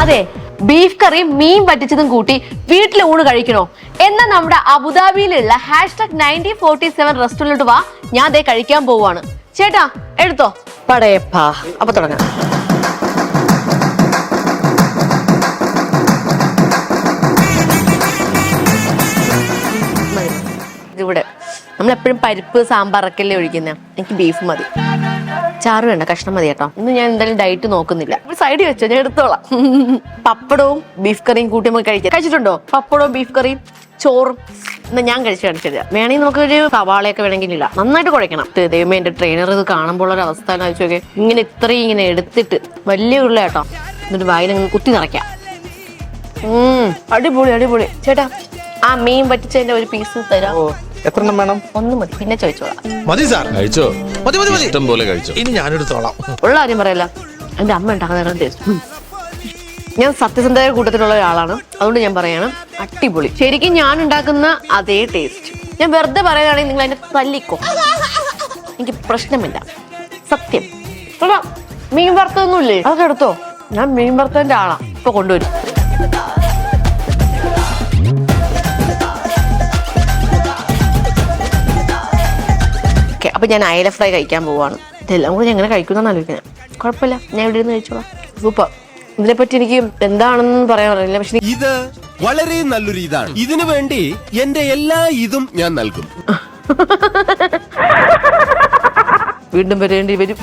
അതെ ബീഫ് കറി മീൻ പറ്റിച്ചതും കൂട്ടി വീട്ടിൽ ഊണ് കഴിക്കണോ? എന്ന നമ്മുടെ അബുദാബിയിലുള്ള hashtag nineteen forty seven restaurant വാ ഞാൻ അതേ കഴിക്കാൻ പോവാണ് ചേട്ടാ എടുത്തോ? പടയപ്പാ. അപ്പൊ തുടങ്ങാം. നമ്മൾ എപ്പോഴും പരിപ്പ് സാമ്പാറൊക്കെയല്ലേ ഒഴിക്കുന്നത് എനിക്ക് ബീഫ് മതി. ചാറ് വേണ്ട കഷ്ണം മതി കേട്ടോ. ഇന്ന് ഞാൻ എന്തായാലും ഡയറ്റ് നോക്കുന്നില്ല. സൈഡിൽ വെച്ചോ ഞാൻ എടുത്തോളാം. പപ്പടവും ബീഫ് കറിയും കൂട്ടി നമുക്ക് കഴിക്കാം. കഴിച്ചിട്ടുണ്ടോ? പപ്പടവും ബീഫ് കറിയും ചോറും എന്നാ ഞാൻ കഴിച്ചു കാണിച്ചില്ല വേണമെങ്കിൽ നമുക്ക് ഒരു സവാളയൊക്കെ വേണമെങ്കിൽ ഇല്ല നന്നായിട്ട് കുഴക്കണം. ദൈവമേ എന്റെ ട്രെയിനർ ഇത് കാണുമ്പോൾ ഒരു അവസ്ഥ എന്ന് വെച്ച് ഇങ്ങനെ ഇത്രയും ഇങ്ങനെ എടുത്തിട്ട് വലിയ ഉള്ള കേട്ടോ. എന്നിട്ട് വായിലങ്ങ് കുത്തി നിറയ്ക്കാം. അടിപൊളി അടിപൊളി. ചേട്ടാ ആ മീൻ പറ്റിച്ചതിന്റെ ഒരു പീസ് തരാം. എത്ര എണ്ണം വേണം? ഒന്ന് മതി. പിന്നെ ചോദിച്ചോളാം. മതി സാർ. കഴിച്ചോ? മതി മതി മതി. ഇഷ്ടം പോലെ കഴിച്ചോ? ഇനി ഞാനെടുത്തോളാം ഉള്ള കാര്യം പറയല്ല. എന്റെ അമ്മ ഉണ്ടാക്കുന്ന ടേസ്റ്റ് ഞാൻ സത്യസന്ധമായ കൂട്ടത്തിലുള്ള ഒരാളാണ്. അതുകൊണ്ട് ഞാൻ പറയാണ് അടിപൊളി. ശരിക്കും ഞാൻ ഉണ്ടാക്കുന്ന അതേ ടേസ്റ്റ് ഞാൻ വെറുതെ പറയുകയാണെങ്കിൽ നിങ്ങൾ അതിന്റെ തല്ലിക്കോ. എനിക്ക് പ്രശ്നമില്ല. സത്യം. മീൻ വറുത്തതൊന്നുമില്ലേ? അതൊക്കെ എടുത്തോ. ഞാൻ മീൻ വറുത്തതിന്റെ ആളാ. ഇപ്പൊ കൊണ്ടുവരും. ഓക്കെ അപ്പൊ ഞാൻ അയല ഫ്രൈ കഴിക്കാൻ പോവാണ്. ഇതെല്ലാം കൂടി ഞാൻ എങ്ങനെ കഴിക്കുന്ന ആലോചിക്കുന്നത് കുഴപ്പമില്ല ഞാൻ ഇവിടെ ഇരുന്ന് കഴിച്ചോളാം. സൂപ്പർ. ഇതിനെപ്പറ്റി എനിക്ക് എന്താണെന്ന് പറയാൻ അറിയില്ല. പക്ഷെ ഇത് വളരെ നല്ലൊരു ഇതാണ്. ഇതിനു വേണ്ടി എന്റെ എല്ലാ ഇതും ഞാൻ നൽകും. വീണ്ടും വരേണ്ടി വരും.